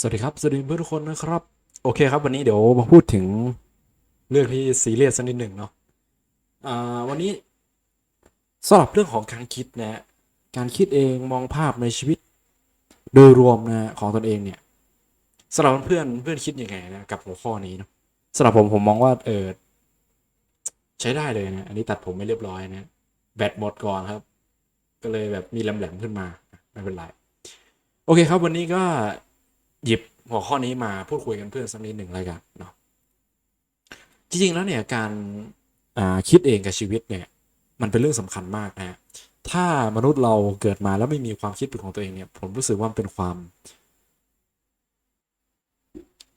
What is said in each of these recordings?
สวัสดีครับ สวัสดีเพื่อนทุกคนนะครับ โอเคครับ วันนี้เดี๋ยวมาพูดถึงเรื่องที่ซีเรียสสักนิดหนึ่งเนาะอ่าวันนี้สำหรับเรื่องของการคิดนะฮะการคิดเองมองภาพในชีวิต โดยรวมนะของตนเองเนี่ยสำหรับเพื่อนเพื่อนคิดยังไงนะกับหัวข้อนี้เนาะสำหรับผมผมมองว่าเออใช้ได้เลยนะอันนี้ตัดผมไม่เรียบร้อยนะแบตหมดก่อนครับ ก็เลยแบบมีแหลมๆขึ้นมาไม่เป็นไรโอเคครับวันนี้ก็ หยิบหัวข้อนี้มาพูดคุยกันเพื่อนสักนิดหนึ่งแล้วกันเนาะจริงๆแล้วเนี่ยการาคิดเองกับชีวิตเนี่ยมันเป็นเรื่องสำคัญมากนะฮะถ้ามนุษย์เราเกิดมาแล้วไม่มีความคิดเป็นของตัวเองเนี่ยผมรู้สึกว่ามันเป็นความ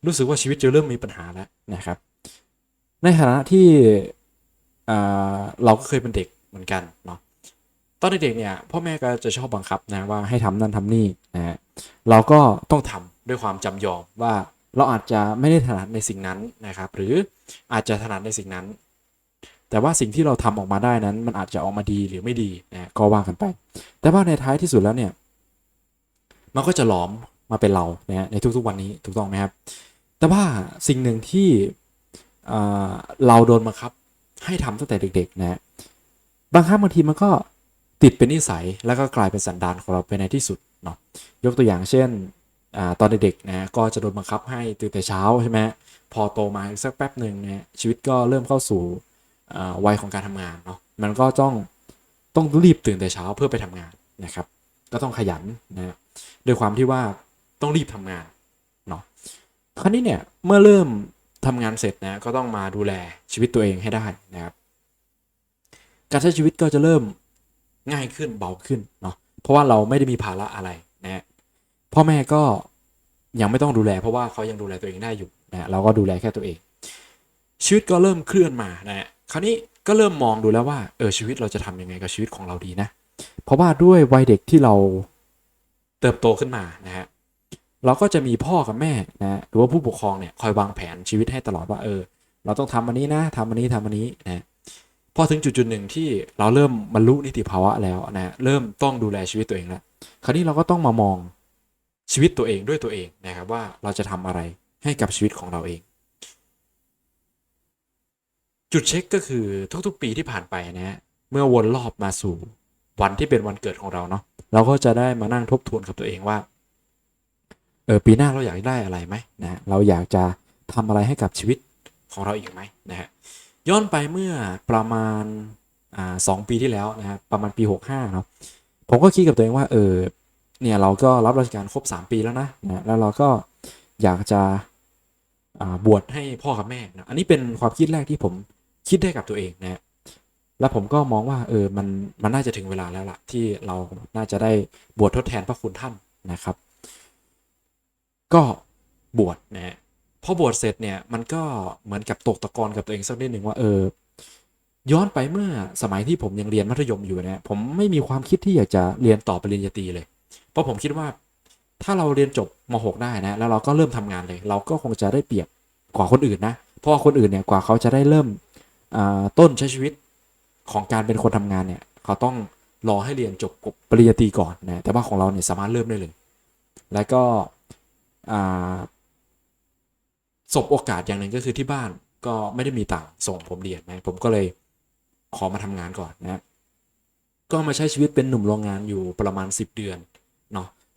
รู้สึกว่าชีวิตจะเริ่มมีปัญหาแล้วนะครับ ในฐานะที่เราก็เคยเป็นเด็กเหมือนกันเนาะตอนเด็กๆเนี่ยพ่อแม่ก็จะชอบบังคับนะว่าให้ทำนั่นทำนี่นะฮะเราก็ต้องทำ ด้วยความจำยอมว่าเราอาจจะไม่ได้ถนัดในสิ่งนั้นนะครับ หรืออาจจะถนัดในสิ่งนั้น แต่ว่าสิ่งที่เราทำออกมาได้นั้น มันอาจจะออกมาดีหรือไม่ดีนะก็ว่ากันไป แต่ว่าในท้ายที่สุดแล้วเนี่ยมันก็จะหลอมมาเป็นเรานะในทุกๆวันนี้ถูกต้องไหมครับ แต่ว่าสิ่งหนึ่งที่เราโดนบังคับให้ทำตั้งแต่เด็กๆนะฮะบางครั้งบางทีมันก็ติดเป็นนิสัยแล้วก็กลายเป็นสันดานของเราไปในที่สุดเนาะยกตัวอย่างเช่น ตอนเด็กๆนะก็จะโดนบังคับให้ตื่นแต่เช้าใช่ไหมพอโตมาอีกสักแป๊บหนึ่งเนี่ยชีวิตก็เริ่มเข้าสู่วัยของการทำงานเนาะมันก็ต้องต้องรีบตื่นแต่เช้าเพื่อไปทำงานนะครับ ก็ต้องขยันนะด้วยความที่ว่าต้องรีบทำงานเนาะคราวนี้เนี่ยเมื่อเริ่มทำงานเสร็จนะก็ต้องมาดูแลชีวิตตัวเองให้ได้นะครับ การใช้ชีวิตก็จะเริ่มง่ายขึ้นเบาขึ้นเนาะเพราะว่าเราไม่ได้มีภาระอะไรนะ พ่อแม่ก็ยังไม่ต้องดูแล เพราะว่าเขายังดูแลตัวเองได้อยู่นะเราก็ดูแลแค่ตัวเอง ชีวิตก็เริ่มเคลื่อนมานะคราวนี้ก็เริ่มมองดูแล้วว่าเออชีวิตเราจะทำยังไงกับชีวิตของเราดีนะ เพราะว่าด้วยวัยเด็กที่เราเติบโตขึ้นมานะฮะเราก็จะมีพ่อกับแม่นะฮะหรือว่าผู้ปกครองเนี่ยคอยวางแผนชีวิตให้ตลอดว่าเออ เราต้องทำอันนี้นะทำอันนี้ทำอันนี้นะพอถึงจุดจุดหนึ่งที่เราเริ่มบรรลุนิติภาวะแล้วนะเริ่มต้องดูแลชีวิตตัวเองแล้วคราวนี้เราก็ต้องมามอง ชีวิตตัวเองด้วยตัวเองนะครับว่าเราจะทำอะไรให้กับชีวิตของเราเอง จุดเช็คก็คือทุกๆปีที่ผ่านไปนะฮะเมื่อวนรอบมาสู่วันที่เป็นวันเกิดของเราเนาะเราก็จะได้มานั่งทบทวนกับตัวเองว่าเออปีหน้าเราอยากได้อะไรไหมนะเราอยากจะทำอะไรให้กับชีวิตของเราอีกไหมนะฮะย้อนไปเมื่อประมาณอ่าสองปีที่แล้วนะครับประมาณปี 65เนาะผมก็คิดกับตัวเองว่าเออ เนี่ยเราก็รับราชการครบ 3 ปีแล้วนะนะแล้วเราก็อยากจะบวชให้พ่อกับแม่นะอันนี้เป็นความคิดแรกที่ผมคิดได้กับตัวเองนะแล้วผมก็มองว่าเออมันมันน่าจะถึงเวลาแล้วล่ะ ที่เราน่าจะได้บวชทดแทนพระคุณท่านนะครับ ก็บวชนะฮะพอบวชเสร็จเนี่ยมันก็เหมือนกับตกตะกอนกับตัวเองสักนิดหนึ่งว่าเออย้อนไปเมื่อสมัยที่ผมยังเรียนมัธยมอยู่เนี่ยผมไม่มีความคิดที่อยากจะเรียนต่อปริญญาตรีเลย เพราะผมคิดว่าถ้าเราเรียนจบม .6 ได้นะ แล้วเราก็เริ่มทำงานเลย เราก็คงจะได้เปรียบกว่าคนอื่นนะ เพราะว่าคนอื่นเนี่ยกว่าเขาจะได้เริ่มต้นใช้ชีวิตของการเป็นคนทำงานเนี่ย เขาต้องรอให้เรียนจบปริญญาตรีก่อนนะ แต่ว่าของเราเนี่ยสามารถเริ่มได้เลย แล้วก็สบโอกาสอย่างหนึ่งก็คือที่บ้านก็ไม่ได้มีตังค์ส่งผมเรียนนะ ผมก็เลยขอมาทำงานก่อนนะ ก็มาใช้ชีวิตเป็นหนุ่มโรงงานอยู่ประมาณ 10 เดือน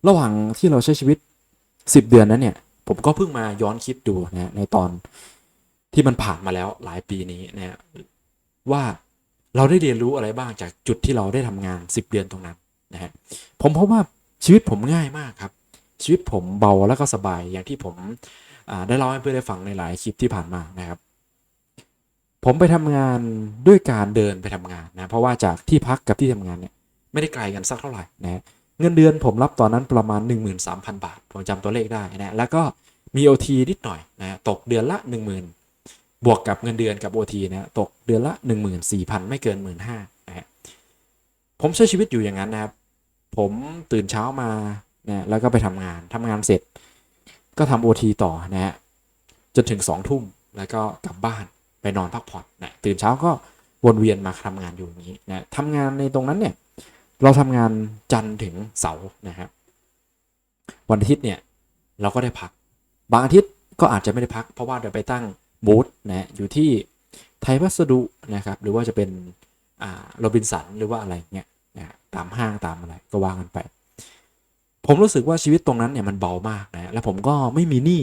ระหว่างที่เราใช้ชีวิต 10 เดือนนั้นเนี่ย ผมก็เพิ่งมาย้อนคิดดูนะในตอนที่มันผ่านมาแล้วหลายปีนี้นะว่าเราได้เรียนรู้อะไรบ้างจากจุดที่เราได้ทำงาน 10 เดือนตรงนั้นนะฮะผมพบว่าชีวิตผมง่ายมากครับ ชีวิตผมเบาแล้วก็สบายอย่างที่ผมได้เล่าให้เพื่อนได้ฟังในหลายคลิปที่ผ่านมานะครับ ผมไปทำงานด้วยการเดินไปทำงานนะเพราะว่าจากที่พักกับที่ทำงานเนี่ยไม่ได้ไกลกันสักเท่าไหร่นะ เงินเดือนผมรับตอนนั้นประมาณ 13,000 บาท ผมจำตัวเลขได้นะแล้วก็มี OT นิดหน่อยนะตกเดือนละ 10,000 บวกกับเงินเดือนกับ OT นะตกเดือนละ 14,000 ไม่เกิน 15,000นะฮะผมใช้ชีวิตอยู่อย่างนั้นนะครับ ผมตื่นเช้ามานะแล้วก็ไปทำงานทำงานเสร็จ ก็ทำโอทีต่อนะฮะจนถึงสองทุ่มแล้วก็กลับบ้านไปนอนพักผ่อนนะตื่นเช้าก็วนเวียนมาทำงานอยู่อย่างนี้นะทำงานในตรงนั้นเนี่ย เราทำงานจันทร์ถึงเสาร์นะครับวันอาทิตย์เนี่ยเราก็ได้พัก บางอาทิตย์ก็อาจจะไม่ได้พัก เพราะว่าเดี๋ยวไปตั้งบูธนะอยู่ที่ไทยวัสดุนะครับหรือว่าจะเป็นโรบินสันหรือว่าอะไรเงี้ยนะตามห้างตามอะไรก็วางกันไป ผมรู้สึกว่าชีวิตตรงนั้นเนี่ยมันเบามากนะแล้วผมก็ไม่มีหนี้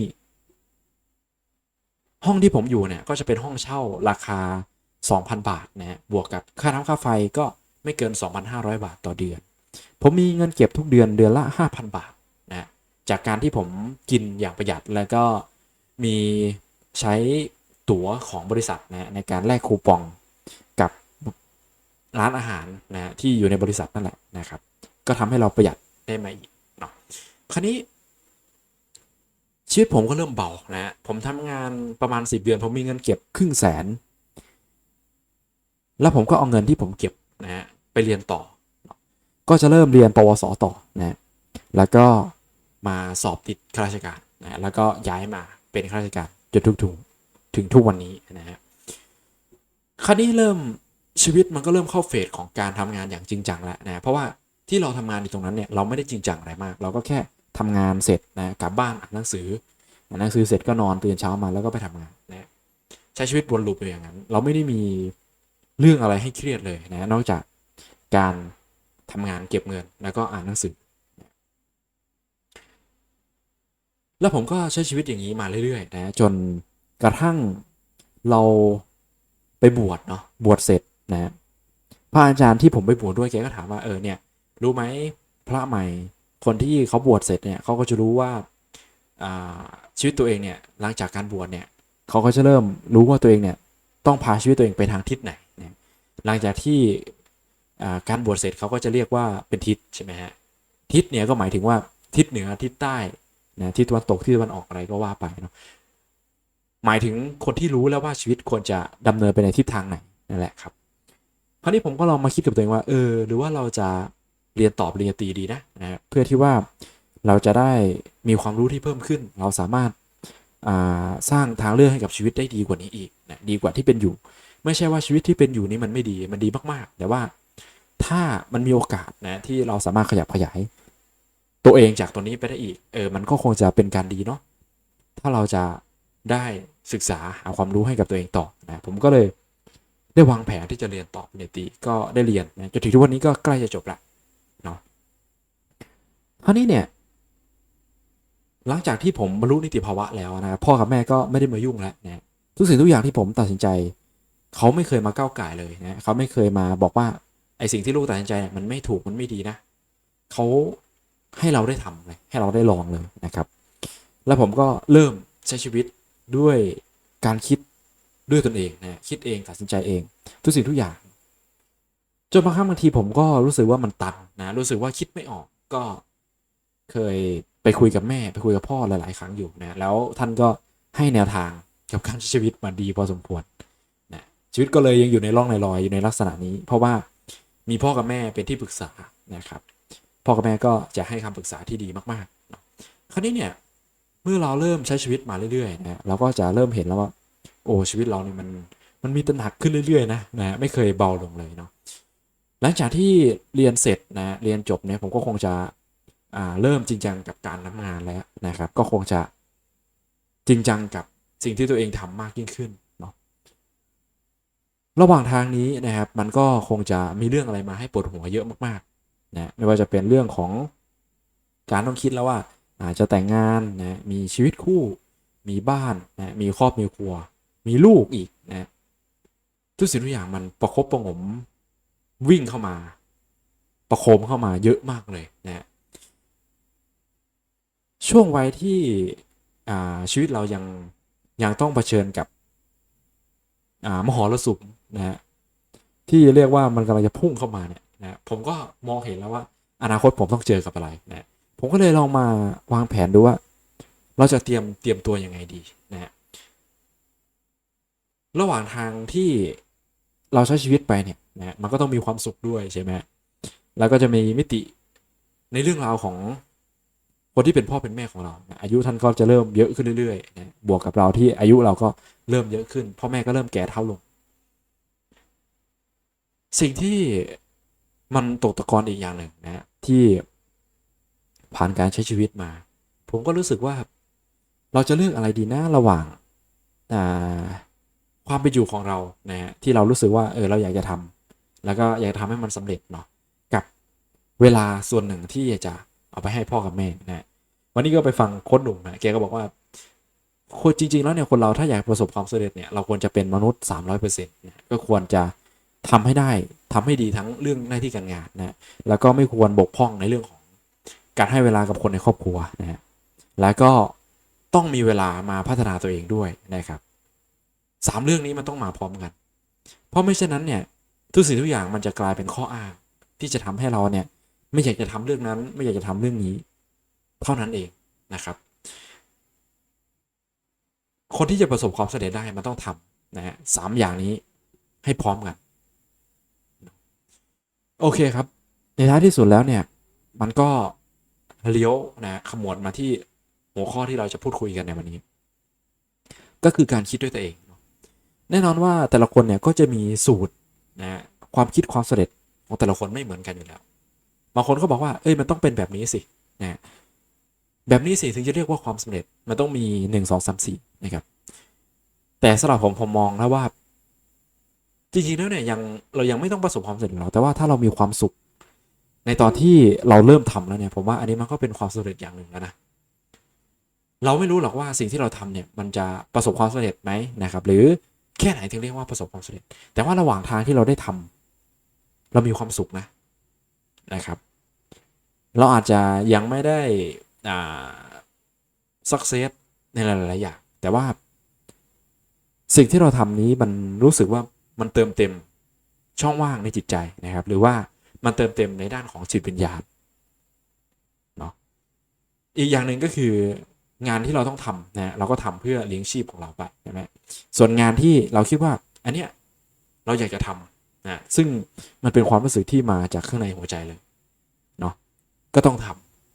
ห้องที่ผมอยู่เนี่ยก็จะเป็นห้องเช่าราคา 2,000 บาทนะฮะบวกกับค่าน้ำค่าไฟก็ ไม่เกิน 2,500 บาทต่อเดือน ผมมีเงินเก็บทุกเดือนเดือนละ 5,000 บาทนะจากการที่ผมกินอย่างประหยัดแล้วก็มีใช้ตั๋วของบริษัทนะฮะในการแลกคูปองกับร้านอาหารนะฮะที่อยู่ในบริษัทนั่นแหละนะครับ ก็ทำให้เราประหยัดได้มาอีกเนาะคราวนี้ชีวิตผมก็เริ่มเบานะฮะผมทำงานประมาณ 10 เดือน ผมมีเงินเก็บครึ่งแสน แล้วผมก็เอาเงินที่ผมเก็บนะฮะ ไปเรียนต่อ ก็จะเริ่มเรียนปวสต่อนะฮะแล้วก็มาสอบติดข้าราชการนะแล้วก็ย้ายมาเป็นข้าราชการจนทุกถึงถึงทุกวันนี้นะฮะคราวนี้เริ่มชีวิตมันก็เริ่มเข้าเฟสของการทำงานอย่างจริงจังแล้วนะเพราะว่าที่เราทำงานอยู่ตรงนั้นเนี่ยเราไม่ได้จริงจังอะไรมาก เราก็แค่ทำงานเสร็จนะกลับบ้านอ่านหนังสืออ่านหนังสือเสร็จก็นอนตื่นเช้ามาแล้วก็ไปทำงานนะใช้ชีวิตวนลูปอยู่อย่างนั้น เราไม่ได้มีเรื่องอะไรให้เครียดเลยนะนอกจาก การทำงานเก็บเงินแล้วก็อ่านหนังสือ แล้วผมก็ใช้ชีวิตอย่างนี้มาเรื่อยๆนะจนกระทั่งเราไปบวชเนาะบวชเสร็จนะพระอาจารย์ที่ผมไปบวชด้วยแกก็ถามว่าเออเนี่ย รู้ไหมพระใหม่คนที่เขาบวชเสร็จเนี่ยเขาก็จะรู้ว่าชีวิตตัวเองเนี่ยหลังจากการบวชเนี่ยเขาก็จะเริ่มรู้ว่าตัวเองเนี่ยต้องพาชีวิตตัวเองไปทางทิศไหน หลังจากที่ การบวชเสร็จเขาก็จะเรียกว่าเป็นทิศใช่ไหมฮะทิศเนี่ยก็หมายถึงว่าทิศเหนือทิศใต้นะทิศตะวันตกทิศตะวันออกอะไรก็ว่าไปเนาะหมายถึงคนที่รู้แล้วว่าชีวิตควรจะดำเนินไปในทิศทางไหนนั่นแหละครับคราวนี้ผมก็ลองมาคิดกับตัวเองว่าเออหรือว่าเราจะเรียนต่อปริญญาตรีดีนะนะเพื่อที่ว่าเราจะได้มีความรู้ที่เพิ่มขึ้น เราสามารถาสร้างทางเลือกให้กับชีวิตได้ดีกว่านี้อีกนะดีกว่าที่เป็นอยู่ ไม่ใช่ว่าชีวิตที่เป็นอยู่นี้มันไม่ดีมันดีมากๆ แต่ว่า ถ้ามันมีโอกาสนะที่เราสามารถขยับขยาย ตัวเองจากตัวนี้ไปได้อีก เออ มันก็คงจะเป็นการดีเนาะถ้าเราจะได้ศึกษาหาความรู้ให้กับตัวเองต่อนะผมก็เลยได้วางแผนที่จะเรียนต่อปริญญาตรีก็ได้เรียนนะจนถึงทุกวันนี้ก็ใกล้จะจบละเนาะคราวนี้เนี่ย หลังจากที่ผมบรรลุนิติภาวะแล้วนะพ่อกับแม่ก็ไม่ได้มายุ่งแล้วนะทุกสิ่งทุกอย่างที่ผมตัดสินใจ เขาไม่เคยมาก้าวไก่เลยนะเขาไม่เคยมาบอกว่า ไอสิ่งที่ลูกตัดสินใจเนี่ยมันไม่ถูกมันไม่ดีนะเขาให้เราได้ทำเลยให้เราได้ลองเลยนะครับ แล้วผมก็เริ่มใช้ชีวิตด้วยการคิดด้วยตนเองนะคิดเองตัดสินใจเอง ทุกสิ่งทุกอย่างจนบางครั้งบางทีผมก็รู้สึกว่ามันตันนะรู้สึกว่าคิดไม่ออกก็เคยไปคุยกับแม่ไปคุยกับพ่อหลาย ๆ ครั้งอยู่นะแล้วท่านก็ให้แนวทางกับการใช้ชีวิตมาดีพอสมควรนะชีวิตก็เลยยังอยู่ในร่องในรอยอยู่ในลักษณะนี้ เพราะว่า มีพ่อกับแม่เป็นที่ปรึกษานะครับพ่อกับแม่ก็จะให้คำปรึกษาที่ดีมากๆคราวนี้เนี่ยเมื่อเราเริ่มใช้ชีวิตมาเรื่อยๆนะเราก็จะเริ่มเห็นแล้วว่า โอ้ชีวิตเราเนี่ยมันมันมีตหนักขึ้นเรื่อยๆนะนะไม่เคยเบาลงเลยเนาะหลังจากที่เรียนเสร็จนะเรียนจบเนี่ยผมก็คงจะอ่าเริ่มจริงจังกับการทำงานแล้วนะครับ ก็คงจะจริงจังกับสิ่งที่ตัวเองทำมากยิ่งขึ้น ระหว่างทางนี้นะครับ มันก็คงจะมีเรื่องอะไรมาให้ปวดหัวเยอะมากๆนะไม่ว่าจะเป็นเรื่องของการต้องคิดแล้วว่าอาจจะแต่งงานนะมีชีวิตคู่ มีบ้านนะมีครอบมีครัว มีลูกอีกนะทุกสิ่งทุกอย่างมันประคบประงมวิ่งเข้ามา ประโคมเข้ามาเยอะมากเลยนะช่วงวัยที่ชีวิตเรายังยังต้องเผชิญกับมหรสุม นะฮะที่เรียกว่ามันกำลังจะพุ่งเข้ามาเนี่ยนะผมก็มองเห็นแล้วว่า อนาคตผมต้องเจอกับอะไรนะผมก็เลยลองมาวางแผนดูว่า เราจะเตรียมเตรียมตัวยังไงดีนะฮะระหว่างทางที่เราใช้ชีวิตไปเนี่ยนะมันก็ต้องมีความสุขด้วยใช่ไหมแล้วก็จะมีมิติในเรื่องราวของคนที่เป็นพ่อเป็นแม่ของเรานะอายุท่านก็จะเริ่มเยอะขึ้นเรื่อยๆนะบวกกับเราที่อายุเราก็เริ่มเยอะขึ้น พ่อแม่ก็เริ่มแก่เท่าลง สิ่งที่มันตกตะกอนอีกอย่างหนึ่งนะที่ผ่านการใช้ชีวิตมา ผมก็รู้สึกว่าเราจะเลือกอะไรดีนะระหว่างความเป็นอยู่ของเรานะฮะที่เรารู้สึกว่าเออเราอยากจะทำแล้วก็อยากจะทำให้มันสำเร็จเนาะกับเวลาส่วนหนึ่งที่จะเอาไปให้พ่อกับแม่นะวันนี้ก็ไปฟังโค้ดหนุ่มนะแกก็บอกว่าคนจริง ๆ แล้วเนี่ยคนเราถ้าอยากประสบความสำเร็จเนี่ยเราควรจะเป็นมนุษย์ 300%นะก็ควรจะ ทำให้ได้ทำให้ดีทั้งเรื่องหน้าที่การงานนะแล้วก็ไม่ควรบกพร่องในเรื่องของการให้เวลากับคนในครอบครัวนะฮะแล้วก็ต้องมีเวลามาพัฒนาตัวเองด้วยนะครับสามเรื่องนี้มันต้องมาพร้อมกัน เพราะไม่เช่นนั้นเนี่ยทุกสิ่งทุกอย่างมันจะกลายเป็นข้ออ้าง ที่จะทำให้เราเนี่ยไม่อยากจะทำเรื่องนั้น ไม่อยากจะทำเรื่องนี้ เท่านั้นเองนะครับ คนที่จะประสบความสำเร็จได้มันต้องทำนะฮะสามอย่างนี้ให้พร้อมกัน โอเคครับ ในท้ายที่สุดแล้วเนี่ย มันก็เลี้ยวนะขมวดมาที่หัวข้อที่เราจะพูดคุยกันในวันนี้ ก็คือการคิดด้วยตัวเอง แน่นอนว่าแต่ละคนเนี่ยก็จะมีสูตรนะความคิดความสำเร็จของแต่ละคนไม่เหมือนกันอยู่แล้วบางคนก็บอกว่าเอ้ยมันต้องเป็นแบบนี้สินะแบบนี้สิถึงจะเรียกว่าความสำเร็จมันต้องมีหนึ่งสองสามสี่นะครับแต่สำหรับผมผมมองแล้วว่า จริงๆแล้วเนี่ยยังเรายังไม่ต้องประสบความสำเร็จหรอกแต่ว่าถ้าเรามีความสุข ในตอนที่เราเริ่มทำแล้วเนี่ย ผมว่าอันนี้มันก็เป็นความสำเร็จอย่างหนึ่งแล้วนะเราไม่รู้หรอกว่าสิ่งที่เราทำเนี่ยมันจะประสบความสำเร็จไหมนะครับ หรือแค่ไหนถึงเรียกว่าประสบความสำเร็จ แต่ว่าระหว่างทางที่เราได้ทำเรามีความสุขนะนะครับ เราอาจจะยังไม่ได้อ่า success ในหลายๆอย่างแต่ว่า สิ่งที่เราทำนี้มันรู้สึกว่า มันเติมเต็มช่องว่างในจิตใจนะครับ หรือว่ามันเติมเต็มในด้านของจิตวิญญาณเนาะอีกอย่างหนึ่งก็คืองานที่เราต้องทำนะเราก็ทำเพื่อเลี้ยงชีพของเราไปใช่ไหมส่วนงานที่เราคิดว่าอันเนี้ยเราอยากจะทำนะซึ่งมันเป็นความรู้สึกที่มาจากข้างในหัวใจเลยเนาะก็ต้องท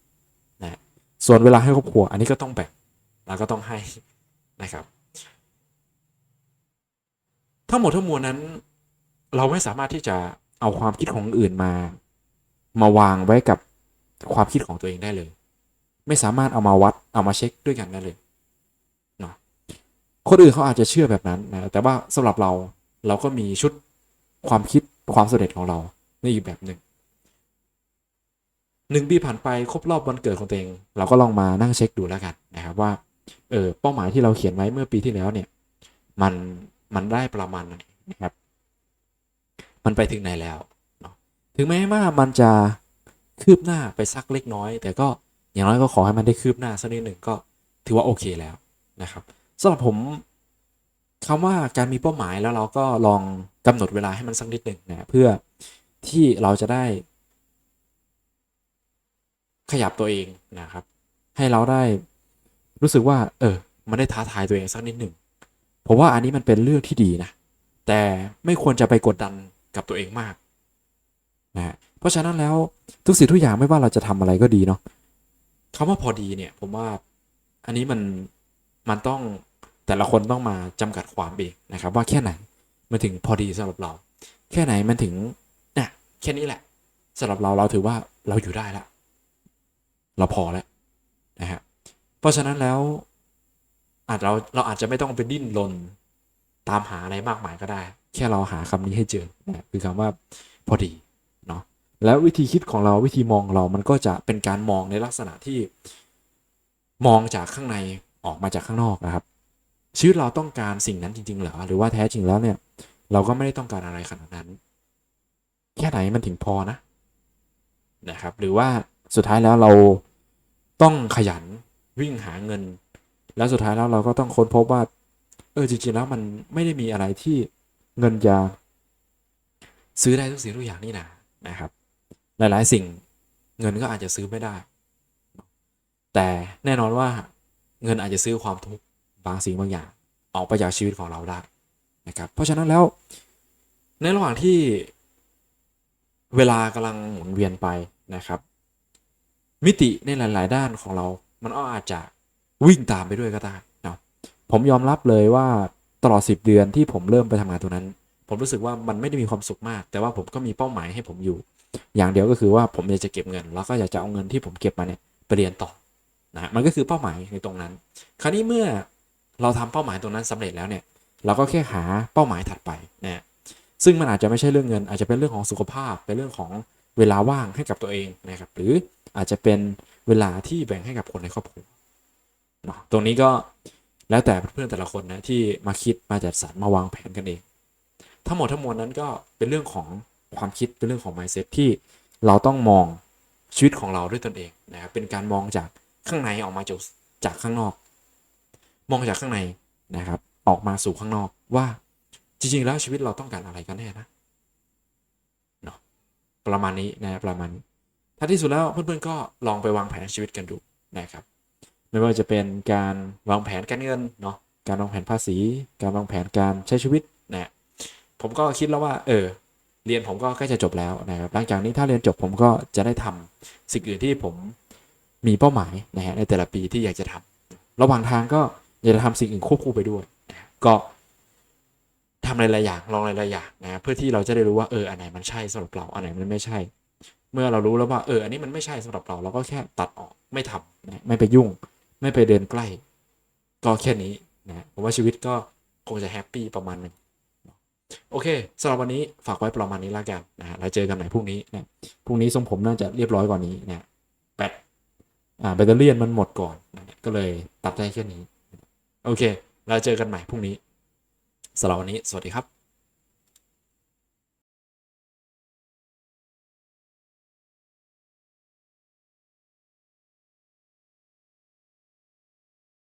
ำนะส่วนเวลาให้ครอบครัว อันนี้ก็ต้องแบ่งเราก็ต้องให้นะครับ ทั้งหมดทั้งมวลนั้น เราไม่สามารถที่จะเอาความคิดของอื่นมา มาวางไว้กับความคิดของตัวเองได้เลย ไม่สามารถเอามาวัดเอามาเช็คด้วยกันได้เลยเนาะคนอื่นเขาอาจจะเชื่อแบบนั้นนะแต่ว่าสำหรับเราเราก็มีชุดความคิดความสำเร็จของเราในอีกแบบหนึ่งหนึ่งปีผ่านไปครบรอบวันเกิดของตัวเอง เราก็ลองมานั่งเช็คดูแล้วกันนะครับว่าเออเป้าหมายที่เราเขียนไว้เมื่อปีที่แล้วเนี่ย มัน มันได้ประมาณไหนนะครับ มันไปถึงไหนแล้วเนาะถึงแม้ว่ามันจะคืบหน้าไปสักเล็กน้อย แต่ก็อย่างน้อยก็ขอให้มันได้คืบหน้าสักนิดหนึ่งก็ถือว่าโอเคแล้วนะครับสำหรับผมคำว่าการมีเป้าหมายแล้วเราก็ลองกำหนดเวลาให้มันสักนิดหนึ่งนะเพื่อที่เราจะได้ ขยับตัวเองนะครับ ให้เราได้รู้สึกว่า เออมันได้ท้าทายตัวเองสักนิดหนึ่ง ผมว่าอันนี้มันเป็นเรื่องที่ดีนะแต่ไม่ควรจะไปกดดันกับตัวเองมากนะเพราะฉะนั้นแล้วทุกสิ่งทุกอย่างไม่ว่าเราจะทำอะไรก็ดีเนาะคำว่าพอดีเนี่ย ผมว่าอันนี้มันมันต้องแต่ละคนต้องมาจำกัดความเองนะครับ ว่าแค่ไหนมันถึงพอดีสำหรับเรา แค่ไหนมันถึงเนี่ยแค่นี้แหละสำหรับเราเราถือว่าเราอยู่ได้ละเราพอแล้วนะฮะเพราะฉะนั้นแล้ว อาจเราเราอาจจะไม่ต้องไปดิ้นรนตามหาอะไรมากมายก็ได้ แค่เราหาคำนี้ให้เจอนะคือคำว่าพอดีเนาะแล้ววิธีคิดของเราวิธีมองเรามันก็จะเป็นการมองในลักษณะที่มองจากข้างในออกมาจากข้างนอกนะครับ ชีวิตเราต้องการสิ่งนั้นจริงๆเหรอหรือว่าแท้จริงแล้วเนี่ย เราก็ไม่ได้ต้องการอะไรขนาดนั้น แค่ไหนมันถึงพอนะนะครับ หรือว่าสุดท้ายแล้วเราต้องขยันวิ่งหาเงิน แล้วสุดท้ายแล้วเราก็ต้องค้นพบว่า เออจริงๆแล้วมันไม่ได้มีอะไรที่เงินจะซื้อได้ทุกสิ่งทุกอย่างนี่นะนะครับ หลายๆสิ่งเงินก็อาจจะซื้อไม่ได้ แต่แน่นอนว่าเงินอาจจะซื้อความทุกข์บางสิ่งบางอย่าง ออกไปจากชีวิตของเราได้นะครับ เพราะฉะนั้นแล้ว ในระหว่างที่เวลากำลังหมุนเวียนไปนะครับ มิติในหลาย ๆ ด้านของเรา มันก็อาจจะ วิ่งตามไปด้วยก็ได้เนาะผมยอมรับเลยว่าตลอด 10 เดือนที่ผมเริ่มไปทำงานตรงนั้น ผมรู้สึกว่ามันไม่ได้มีความสุขมาก แต่ว่าผมก็มีเป้าหมายให้ผมอยู่ อย่างเดียวก็คือว่าผมอยากจะเก็บเงิน แล้วก็อยากจะเอาเงินที่ผมเก็บมาเนี่ยไปเรียนต่อนะมันก็คือเป้าหมายในตรงนั้น คราวนี้เมื่อเราทำเป้าหมายตรงนั้นสำเร็จแล้วเนี่ย เราก็แค่หาเป้าหมายถัดไปนะซึ่งมันอาจจะไม่ใช่เรื่องเงิน อาจจะเป็นเรื่องของสุขภาพ เป็นเรื่องของเวลาว่างให้กับตัวเองนะครับ หรืออาจจะเป็นเวลาที่แบ่งให้กับคนในครอบครัว เนาะตรงนี้ก็แล้วแต่เพื่อนแต่ละคนนะที่มาคิดมาจัดสรรมาวางแผนกันเอง ทั้งหมดทั้งมวลนั้นก็เป็นเรื่องของความคิดเป็นเรื่องของ mindset ที่เราต้องมองชีวิตของเราด้วยตนเองนะครับเป็นการมองจากข้างในออกมาจากจากข้างนอก มองจากข้างในนะครับ ออกมาสู่ข้างนอกว่าจริง ๆ แล้วชีวิตเราต้องการอะไรกันแน่นะเนาะประมาณนี้นะประมาณนี้ถ้าที่สุดแล้วเพื่อนๆก็ลองไปวางแผนชีวิตกันดูนะครับ ไม่ว่าจะเป็นการวางแผนการเงินเนาะการวางแผนภาษี การวางแผนการใช้ชีวิตนะผมก็คิดแล้วว่า เออ เรียนผมก็ใกล้จะจบแล้วนะครับหลังจากนี้ถ้าเรียนจบผมก็จะได้ทำสิ่งอื่นที่ผมมีเป้าหมายนะฮะในแต่ละปีที่อยากจะทำระหว่างทางก็อยากจะทำสิ่งอื่นควบคู่ไปด้วยนะก็ทำหลายๆอย่างลองหลายๆอย่างนะเพื่อที่เราจะได้รู้ว่าเอออันไหนมันใช่สำหรับเราอันไหนมันไม่ใช่ เมื่อเรารู้แล้วว่าเอออันนี้มันไม่ใช่สำหรับเราเราก็แค่ตัดออกไม่ทำนะไม่ไปยุ่ง ไม่ไปเดินใกล้ ก็แค่นี้นะผมว่าชีวิตก็คงจะแฮปปี้ประมาณนึงโอเคสำหรับวันนี้ฝากไว้ประมาณนี้ละกันนะฮะเราเจอกันใหม่พรุ่งนี้นะพรุ่งนี้ทรงผมน่าจะเรียบร้อยกว่านี้นะแบตอ่าแบตเตอรี่มันหมดก่อนนะก็เลยตัดได้แค่นี้ โอเค เราเจอกันใหม่พรุ่งนี้สำหรับวันนี้ สวัสดีครับ